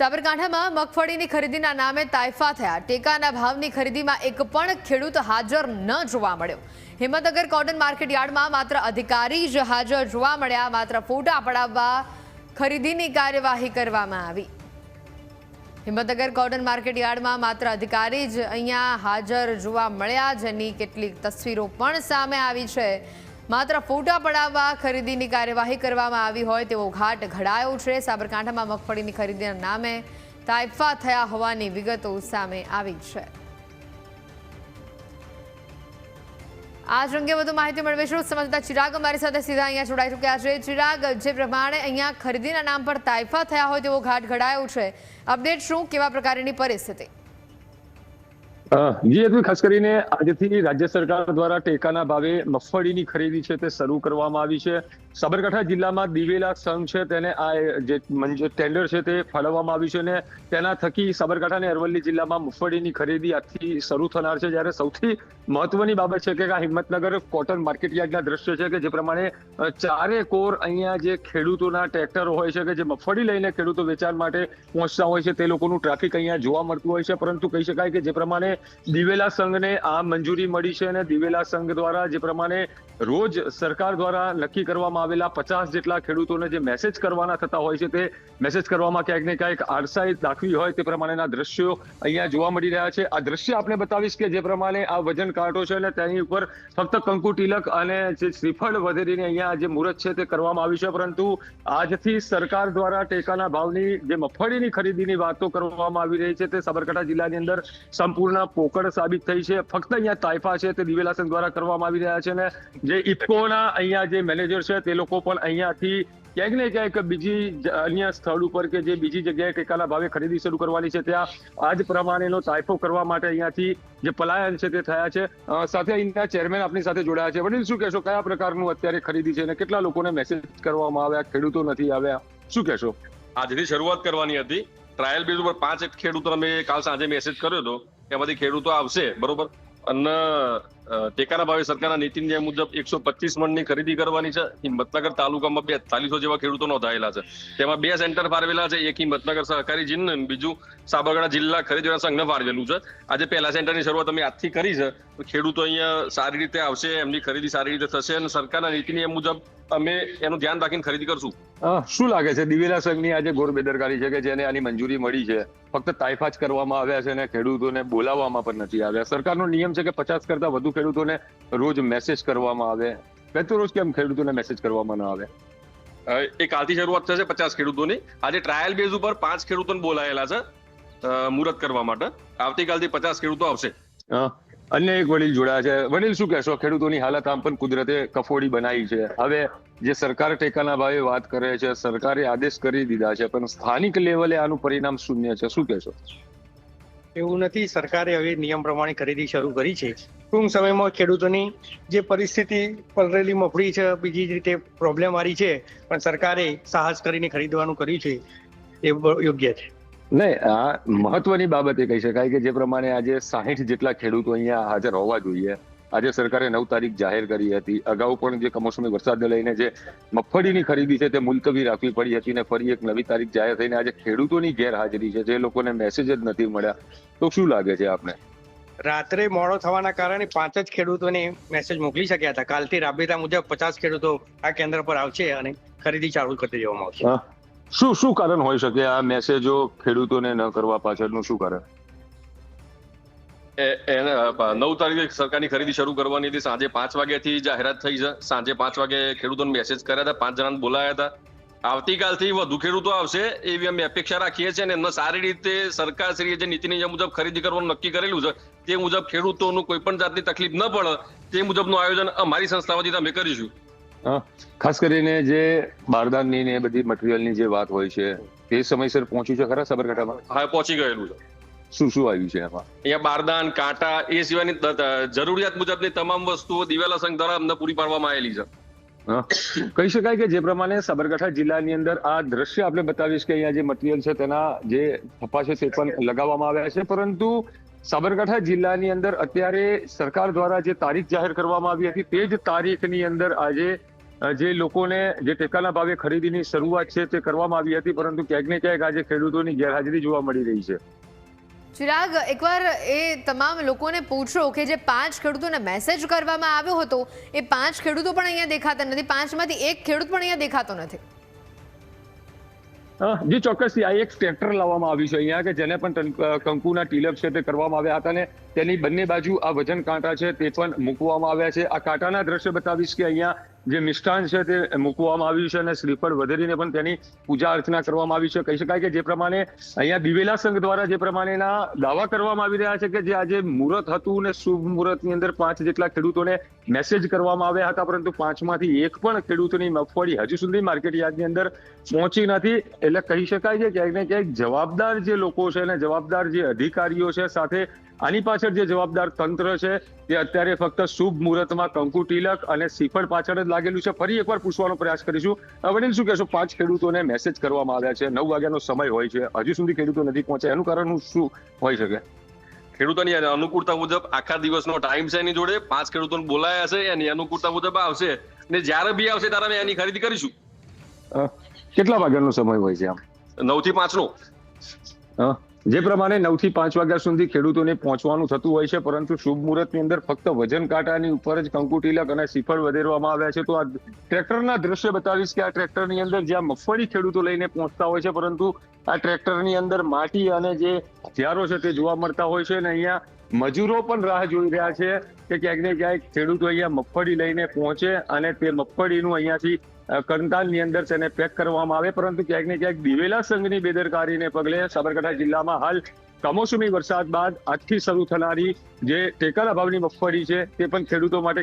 સાબરકાંઠામાં મગફળીની ખરીદીના નામે તાઇફા થયા. ટેકાના ભાવની ખરીદીમાં એક પણ ખેડૂત હાજર ન જોવા મળ્યો. હિંમતનગર કોટન માર્કેટ યાર્ડમાં માત્ર અધિકારી જ હાજર જોવા મળ્યા. માત્ર ફોટા પડાવવા ખરીદીની કાર્યવાહી કરવામાં આવી. હિંમતનગર કોટન માર્કેટ યાર્ડમાં માત્ર અધિકારી જ અહીંયા હાજર જોવા મળ્યા, જેની કેટલીક તસવીરો પણ સામે આવી છે. માત્ર ફોટા પડાવવા ખરીદીની કાર્યવાહી કરવામાં આવી હોય તેવો ઘાટ ઘડાયો છે. સાબરકાંઠામાં મગફળીની ખરીદીના નામે તાઇફા થયા હોવાની વિગતો સામે આવી છે. આ જ અંગે વધુ માહિતી મેળવીશું સમજતા ચિરાગ અમારી સાથે સીધા અહીંયા જોડાઈ ચૂક્યા છે. ચિરાગ, જે પ્રમાણે અહીંયા ખરીદીના નામ પર તાઇફા થયા હોય તેવો ઘાટ ઘડાયો છે. અપડેટ શું, કેવા પ્રકારની પરિસ્થિતિ? અ, જી અતુલ ખાસ કરીને આજથી રાજ્ય સરકાર દ્વારા ટેકાના ભાવે મગફળીની ખરીદી છે તે શરૂ કરવામાં આવી છે. સાબરકાંઠા જિલ્લામાં દિવેલા સંઘ છે તેને આ જે ટેન્ડર છે તે ફાળવવામાં આવ્યું છે અને તેના થકી સાબરકાંઠા અને અરવલ્લી જિલ્લામાં મગફળીની ખરીદી આજથી શરૂ થનાર છે. જ્યારે સૌથી મહત્વની બાબત છે કે આ હિંમતનગર કોટન માર્કેટ યાર્ડના દ્રશ્ય છે કે જે પ્રમાણે ચારે કોર અહીંયા જે ખેડૂતોના ટ્રેક્ટરો હોય છે કે જે મગફળી લઈને ખેડૂતો વેચાણ માટે પહોંચતા હોય છે તે લોકોનું ટ્રાફિક અહીંયા જોવા મળતું હોય છે. પરંતુ કહી શકાય કે જે પ્રમાણે દિવેલા સંઘને આ મંજૂરી મળી છે અને દિવેલા સંઘ દ્વારા જે પ્રમાણે રોજ સરકાર દ્વારા નક્કી કરવામાં આવેલા પચાસ જેટલા ખેડૂતોને જે મેસેજ કરવાના થતા હોય છે તે મેસેજ કરવામાં ક્યાંક ને ક્યાંક આરસાઈ દાખવી હોય તે પ્રમાણેના દ્રશ્યો અહીંયા જોવા મળી રહ્યા છે. આ દ્રશ્ય આપણે બતાવીશ કે જે પ્રમાણે આ વજન કાંટો છે અને તેની ઉપર ફક્ત કંકુ તિલક અને જે શ્રીફળ વધેરીને અહીંયા જે મુહૂર્ત છે તે કરવામાં આવ્યું છે, પરંતુ આજથી સરકાર દ્વારા ટેકાના ભાવની જે મગફળીની ખરીદીની વાતો કરવામાં આવી રહી છે તે સાબરકાંઠા જિલ્લાની અંદર સંપૂર્ણ પોકળ સાબિત થઈ છે. ફક્ત અહીંયા તાઇફા છે તે દિવેલાસન દ્વારા કરવામાં આવી રહ્યા છે અને જે ઇફકોના અહીંયા જે મેનેજર છે તે લોકો પણ અહીંયાથી ક્યાંક ને ક્યાંક બીજી અન્ય સ્થળ ઉપર કે જે બીજી જગ્યાએ ટેકાના ભાવે ખરીદી શરૂ કરવાની છે. ત્યાં આ જ પ્રમાણેનો તાઇફો કરવા માટે અહીંયાથી જે પલાયન છે તે થયા છે. સાથે અહીંના ચેરમેન આપની સાથે જોડાયા છે. વડીલ, શું કહેશો? કયા પ્રકારનું અત્યારે ખરીદી છે અને કેટલા લોકોને મેસેજ કરવામાં આવ્યા? ખેડૂતો નથી આવ્યા. શું કહેશો? આજથી શરૂઆત કરવાની હતી. ટ્રાયલ બેઝ ઉપર પાંચ એક ખેડૂતો અમે કાલ સાંજે મેસેજ કર્યો હતો. એમાંથી ખેડૂતો આવશે બરોબર? અને અ, ટેકાના ભાવે સરકારના નીતિ નિયમ મુજબ એકસો પચીસ મણની ખરીદી કરવાની છે. હિંમતનગર તાલુકામાં બેતાલીસો જેવા ખેડૂતો નોંધાયેલા છે. તેમાં બે સેન્ટર ફાળવેલા છે. એક હિંમતનગર સહકારી જીન અને બીજું સાબરકાંઠા જિલ્લા ખરીદવાના સંઘને ફાળવેલું છે. આજે પહેલા સેન્ટરની શરૂઆત અમે આજથી કરી છે. ખેડૂતો અહીંયા સારી રીતે આવશે, એમની ખરીદી સારી રીતે થશે અને સરકારના નીતિ નિયમ મુજબ અમે એનું ધ્યાન રાખીને ખરીદી કરશું. શું લાગે છે? દિવેલા સંઘની આજે ઘોર બેદરકારી છે કે જેને આની મંજૂરી મળી છે? ફક્ત તાઇફા જ કરવામાં આવ્યા છે અને ખેડૂતોને બોલાવવામાં પણ નથી આવ્યા. સરકારનો નિયમ છે કે પચાસ કરતા વધુ ખેડૂતોને રોજ મેસેજ કરવામાં આવે? બેતો રોજ કેમ ખેડૂતોને મેસેજ કરવામાં ન આવે? એ કાલથી શરૂઆત થશે પચાસ ખેડૂતોની. આજે ટ્રાયલ બેઝ ઉપર પાંચ ખેડૂતોને બોલાયેલા છે મુહૂર્ત કરવા માટે. આવતીકાલથી પચાસ ખેડૂતો આવશે. અન્ય એક વડીલ જોડાયા છે. વડીલ શું કહેશો? ખેડૂતોની હાલત આમ પણ કુદરતે કફોડી બનાવી છે. હવે જે સરકાર ટેકાના ભાવે વાત કરે છે સરકારે આદેશ કરી દીધા છે પણ સ્થાનિક લેવલે આનું પરિણામ શૂન્ય છે. શું કહેશો? એવું નથી. સરકારે હવે નિયમ પ્રમાણે ખરીદી શરૂ કરી છે. ટૂંક સમયમાં ખેડૂતોની જે પરિસ્થિતિ પલરેલી મફળી છે, બીજી રીતે પ્રોબ્લેમ વાળી છે, પણ સરકારે સાહસ કરીને ખરીદવાનું કર્યું છે, એ યોગ્ય છે. નહીં, આ મહત્વની બાબત એ કહી શકાય કે જે પ્રમાણે આજે સાહીઠ જેટલા ખેડૂતો અહીંયા હાજર હોવા જોઈએ. આજે સરકારે નવ તારીખ જાહેર કરી હતી. અગાઉ પણ જે કમોસમી વરસાદને લઈને જે મગફળીની ખરીદી છે, તે મુલતવી રાખવી પડી હતી ને ફરી એક નવી તારીખ જાહેર થઈને આજે ખેડૂતોની ગેરહાજરી છે, જે લોકોને મેસેજ જ નથી મળ્યા. તો શું લાગે છે આપને? રાત્રે મોડો થવાના કારણે પાંચ જ ખેડૂતોને મેસેજ મોકલી શક્યા હતા. કાલથી રાબેતા મુજબ પચાસ ખેડૂતો આ કેન્દ્ર પર આવશે અને ખરીદી ચાલુ કરી દેવામાં આવશે. શું શું કારણ હોઈ શકે આ મેસેજો ખેડૂતોને ન કરવા પાછળનું શું કારણ? એ- એને નવ તારીખે સરકારની ખરીદી શરૂ કરવાની હતી. સાંજે પાંચ વાગ્યાથી જાહેરાત થઈ છે. સાંજે પાંચ વાગે ખેડૂતોને મેસેજ કર્યા હતા. પાંચ જણાને બોલાયા હતા. આવતીકાલથી વધુ ખેડૂતો આવશે એવી અમે અપેક્ષા રાખીએ છીએ અને એમને સારી રીતે સરકારશ્રીએ જે નીતિ નિયમ મુજબ ખરીદી કરવાનું નક્કી કરેલું છે તે મુજબ ખેડૂતોનું કોઈ પણ જાતની તકલીફ ન પડે તે મુજબનું આયોજન અમારી સંસ્થામાંથી અમે કરીશું. ખાસ કરીને જે બારદાનની ને બધી મટીરિયલની જે વાત હોય છે તે સમયસર પહોંચ્યું છે ખરા સાબરકાંઠામાં હા પહોંચી ગયેલું છે શું શું આવ્યું છે એમાં અહીંયા બારદાન કાંટા એ સિવાયની જરૂરિયાત મુજબની તમામ વસ્તુઓ દિવેલા સંઘ દ્વારા અમને પૂરી પાડવામાં આવેલી છે. કહી શકાય કે જે પ્રમાણે સાબરકાંઠા જિલ્લાની અંદર આ દ્રશ્ય આપણે બતાવીશ કે અહીંયા જે મટીરિયલ છે તેના જે થપ્પા છે તે પણ લગાવવામાં આવ્યા છે. પરંતુ સાબરકાંઠા જિલ્લાની અંદર અત્યારે સરકાર દ્વારા જે તારીખ જાહેર કરવામાં આવી હતી તે જ તારીખની અંદર આજે જે લોકોને જે ટેકાના ભાવે ખરીદીની શરૂઆત છે તે કરવામાં આવી હતી. પરંતુ ક્યાંક ને ક્યાંક આજે ખેડૂતોની ગેરહાજરી જોવા મળી રહી છે. ચિરાગ, એકવાર એ તમામ લોકોને પૂછો કે જે પાંચ ખેડૂતોને મેસેજ કરવામાં આવ્યો હતો, એ પાંચ ખેડૂતો પણ અહીંયા દેખાતા નથી. પાંચમાંથી એક ખેડૂત પણ અહીંયા દેખાતો નથી. જી ચોક્કસથી આ એક ટ્રેક્ટર લાવવામાં આવ્યું છે અહીંયા, કે જેને પણ કંકુના ટીલક છે તે કરવામાં આવ્યા હતા અને તેની બંને બાજુ આ વજન કાંટા છે તે પણ મૂકવામાં આવ્યા છે. આ કાંટાના દ્રશ્ય બતાવીશ કે અહીંયા જે મિષ્ટાન છે તે મૂકવામાં આવ્યું છે અને શ્રીફળ વધારીને પણ તેની પૂજા અર્ચના કરવામાં આવી છે. કહી શકાય કે જે પ્રમાણે અહીંયા દિવેલા સંઘ દ્વારા જે પ્રમાણેના દાવા કરવામાં આવી રહ્યા છે કે જે આજે મુહૂર્ત હતું ને શુભ મુહૂર્તની અંદર પાંચ જેટલા ખેડૂતોને મેસેજ કરવામાં આવ્યા હતા, પરંતુ પાંચમાંથી એક પણ ખેડૂતોની મગફળી હજુ સુધી માર્કેટ યાર્ડની અંદર પહોંચી નથી. એટલે કહી શકાય છે ક્યાંક ને ક્યાંક જવાબદાર જે લોકો છે અને જવાબદાર જે અધિકારીઓ છે સાથે આની પાછળ જે જવાબદાર તંત્ર છે તે અત્યારે ફક્ત શુભ મુહૂર્તમાં કંકુ તિલક અને શ્રીફળ પાછળ જ લાગેલું છે. ફરી એકવાર પૂછવાનો પ્રયાસ કરીશું. વડીલ શું કહેશો? પાંચ ખેડૂતોને મેસેજ કરવામાં આવ્યા છે. નવ વાગ્યાનો સમય હોય છે. હજુ સુધી ખેડૂતો નથી પહોંચ્યા. એનું કારણ શું હોઈ શકે? ખેડૂતોની અનુકૂળતા મુજબ આખા દિવસનો ટાઈમ છે એની જોડે. પાંચ ખેડૂતોને બોલાયા છે એની અનુકૂળતા મુજબ આવશે. ને જ્યારે બી આવશે ત્યારે અમે એની ખરીદી કરીશું. કેટલા વાગ્યાનો સમય હોય છે આમ? નવથી પાંચ નો જે પ્રમાણે નવથી પાંચ વાગ્યા સુધી ખેડૂતોને પહોંચવાનું થતું હોય છે, પરંતુ શુભ મુહૂર્તની અંદર ફક્ત વજન કાંટાની ઉપર જ કંકુ તિલક અને શ્રીફળ વધેરવામાં આવ્યા છે. તો આ ટ્રેક્ટરના દ્રશ્ય બતાવીશ કે આ ટ્રેક્ટરની અંદર જ્યાં મગફળી ખેડૂતો લઈને પહોંચતા હોય છે, પરંતુ આ ટ્રેક્ટરની અંદર માટી અને જે ઝારો છે તે જોવા મળતા હોય છે અને અહીંયા મજૂરો પણ રાહ જોઈ રહ્યા છે. કે ક્યાંક ને ક્યાંક ખેડૂતો અહીંયા મગફળી લઈને પહોંચે અને તે મગફળીનું અહીંયાથી કંતાલની અંદર તેને પેક કરવામાં આવે. પરંતુ ક્યાંક ને ક્યાંક દિવેલા સંઘની બેદરકારીને પગલે સાબરકાંઠા જિલ્લામાં હાલ કમોસમી વરસાદ બાદ આજથી શરૂ થનારી જે ટેકાના ભાવની મગફળી છે તે પણ ખેડૂતો માટે